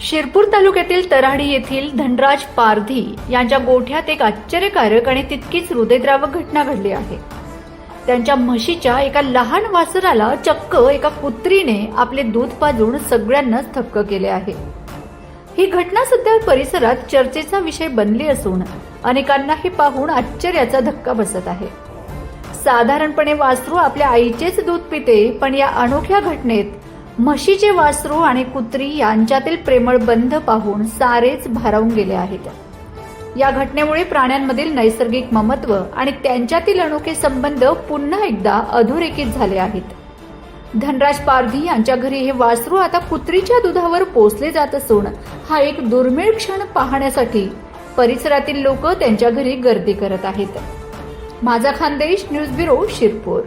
शिरपूर तालुक्यातील तराडी येथील धनराज पारधी यांच्या गोठ्यात एक आश्चर्यकारक आणि तितकीच हृदयद्रावक घटना घडली आहे. त्यांच्या म्हशीच्या एका लहान वासराला चक्क एका कुत्रीने आपले दूध पाजून सगळ्यांनाच थक्क केले आहे. ही घटना सध्या परिसरात चर्चेचा विषय बनली असून अनेकांना हे पाहून आश्चर्याचा धक्का बसत आहे. साधारणपणे वासरू आपल्या आईचेच दूध पिते पण या अनोख्या घटनेत म्हशीचे वासरू आणि कुत्री यांच्यातील प्रेमळ बंध पाहून सारेच भारावून गेले आहेत. या घटनेमुळे प्राण्यांमधील नैसर्गिक ममत्व आणि त्यांच्यातील अनोखे संबंध पुन्हा एकदा अधोरेखित झाले आहेत. धनराज पारधी यांच्या घरी हे वासरू आता कुत्रीच्या दुधावर पोचले जात असून हा एक दुर्मिळ क्षण पाहण्यासाठी परिसरातील लोक त्यांच्या घरी गर्दी करत आहेत. माझा खानदेश न्यूज ब्युरो शिरपूर.